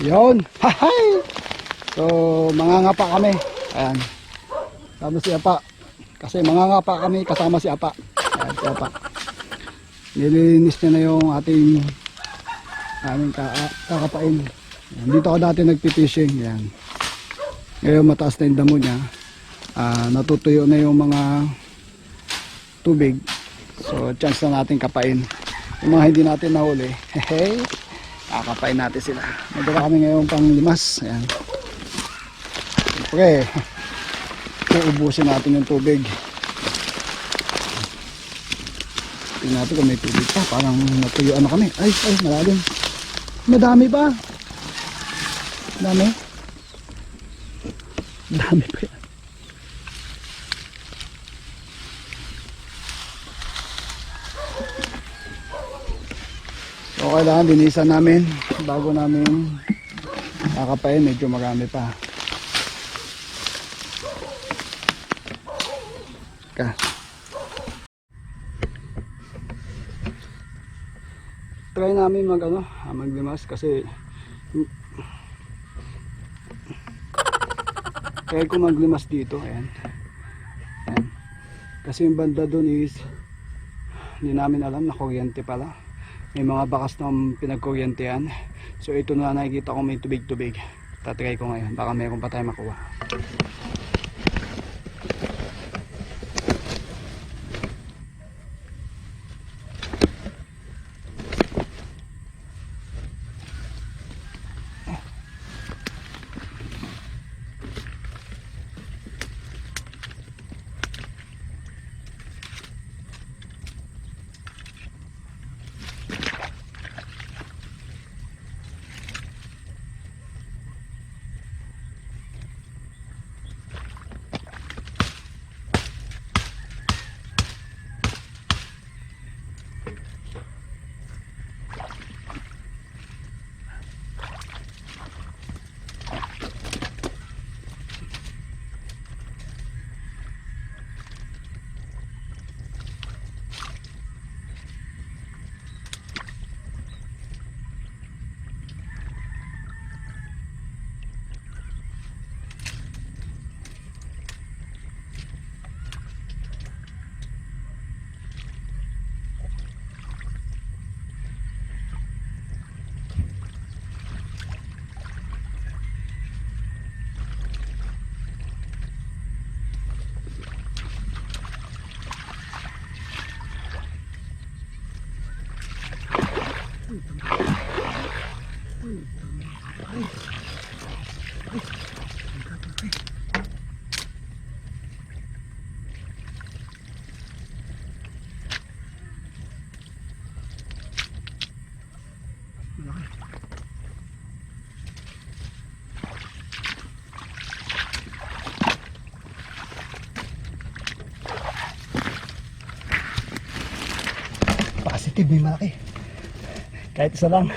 Yun. Hahay! So, mangangapa kami. Ayan. Tapos si Apa. Kasi mangangapa kami kasama si Apa. Ayan, si Apa. Nililinis niya na yung ating aming ka kakapain. Ayan, dito ako dati nagpipishing. Ayan. Ngayon mataas na yung damo niya. Ah, natutuyo na yung mga tubig. So, chance na natin kapain. Yung mga hindi natin nahuli, hey, kakapain natin sila. Nadala kami ngayon pang limas. Ayan. Siyempre, uubusin natin yung tubig. Tingnan natin kung may tubig pa. Parang natuyuan na kami. Ay, ay, malalim. Madami pa. Dami. Dami pa yan. Kailangan linisan namin bago namin kakapain medyo marami pa. Ka. Try namin mag ano, ah, maglimas kasi Try ko maglimas dito, ayan. ayan. Kasi yung banda doon is hindi namin alam na kuryente pala may mga bakas na pinagkuryentehan so ito na nakikita ko may tubig-tubig. Tatry ko ngayon. Baka meron pa tayo makuha positive may kahit isa lang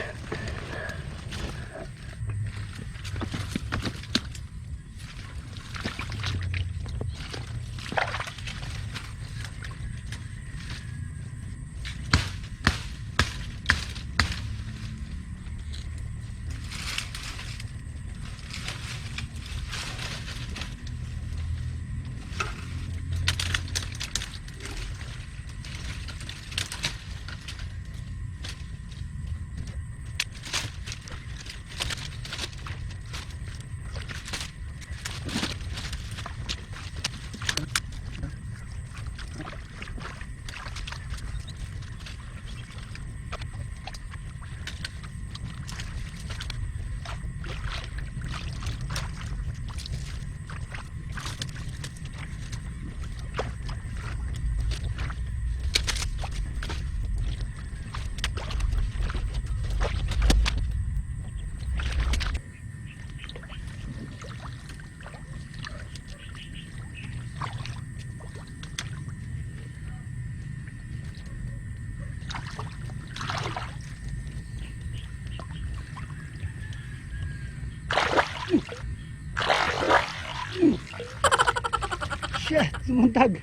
shit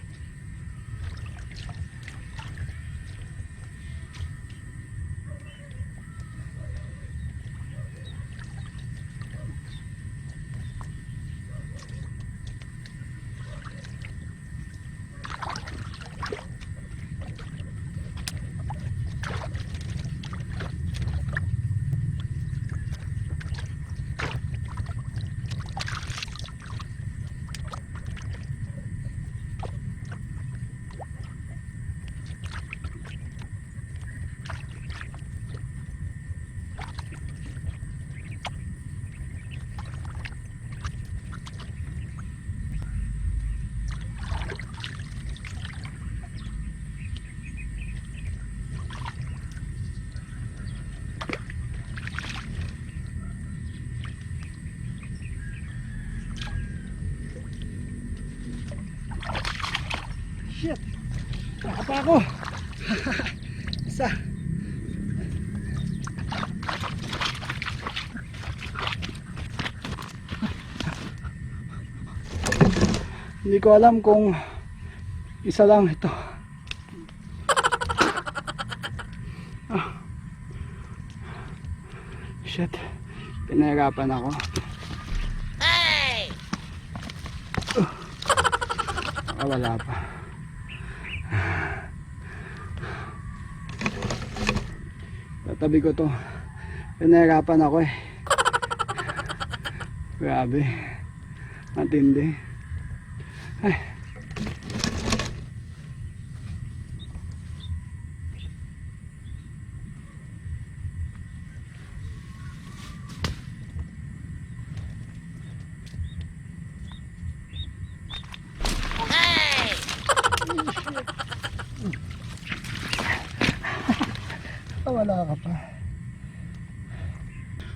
Apa ako. Isa. Hindi ko alam kung isa lang ito. Ah. Shit. Pinahirapan ako. Ah, wala pa. Tatabi ko to. Pinahirapan ako eh. Grabe. Matindi. Ay. Wala ka pa.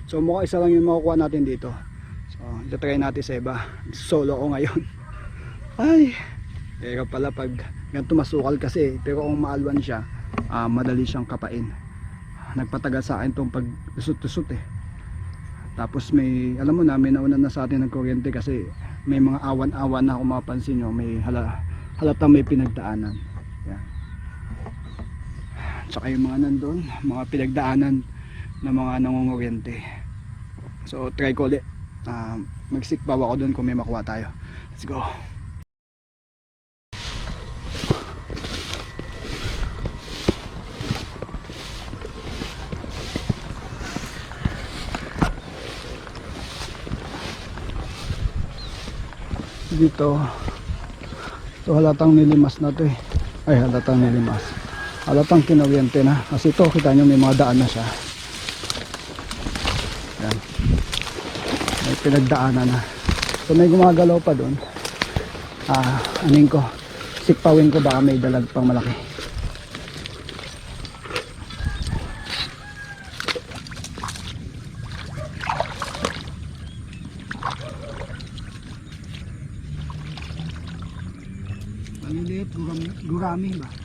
So mukha isa lang yung makukuha natin dito. So, itatry natin sa iba. Solo ko ngayon. Ay, pero pala pag ganito masukal kasi. Pero kung maalwan siya, ah, madali siyang kapain. Nagpatagal sa akin tong pag lusot-lusot eh. Tapos may, alam mo na, may nauna na sa atin ng kuryente kasi may mga awan-awan na kung mapapansin nyo, may hala, halatang may pinagdaanan. Tsaka yung mga nandun, mga pinagdaanan ng mga nangunguryente. So try ko ulit. Uh, magsikbaw ako doon kung may makuha tayo. Let's go. Dito, ito halatang nilimas na to eh. Ay halatang nilimas halatang kinawyente na. Kasi ito kita nyo may mga daan na siya. Yan. May pinagdaanan na. So may gumagalaw pa doon. Ah aning ko. Sikpawin ko baka may dalag pang malaki. Maliliit gurami, gurami ba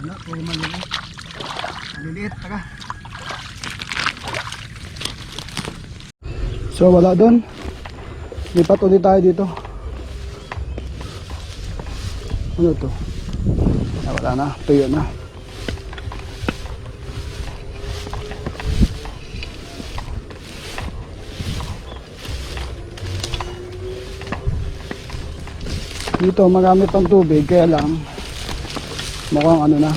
Wala, puro maliliit. Maliliit, tara. So wala doon. Lipat ulit tayo dito. Ano to? Ah, wala na, tuyo na. Dito marami pang tubig kaya lang mukhang ano na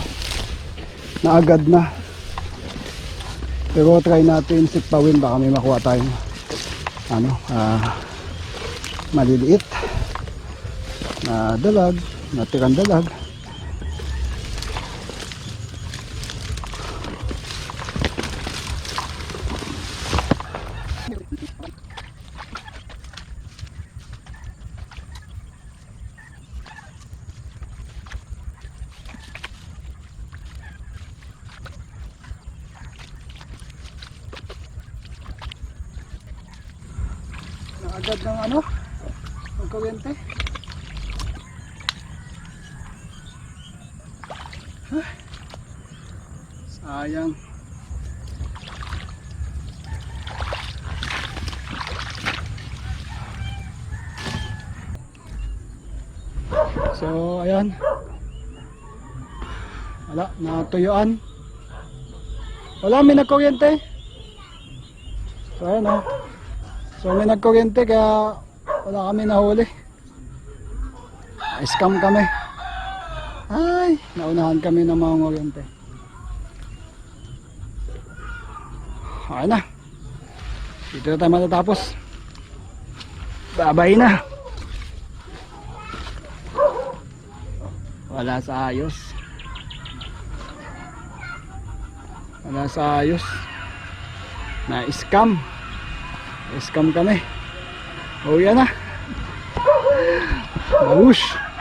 naagad na pero try natin sikpawin baka may makuha tayong ano ah maliliit na dalag natirang dalag agad ng ano, ng kuryente. Sayang. So, ayan. Wala, natuyuan. Wala, may nagkuryente. So, ayan o. So, may nagkuryente kaya wala kami nahuli. Scam kami. Ay, naunahan kami ng mga kuryente. Okay na. Dito na tayo matatapos. Babay na. Wala sa ayos. Wala sa ayos. Na scam. Kami. Oh yan na. Babush.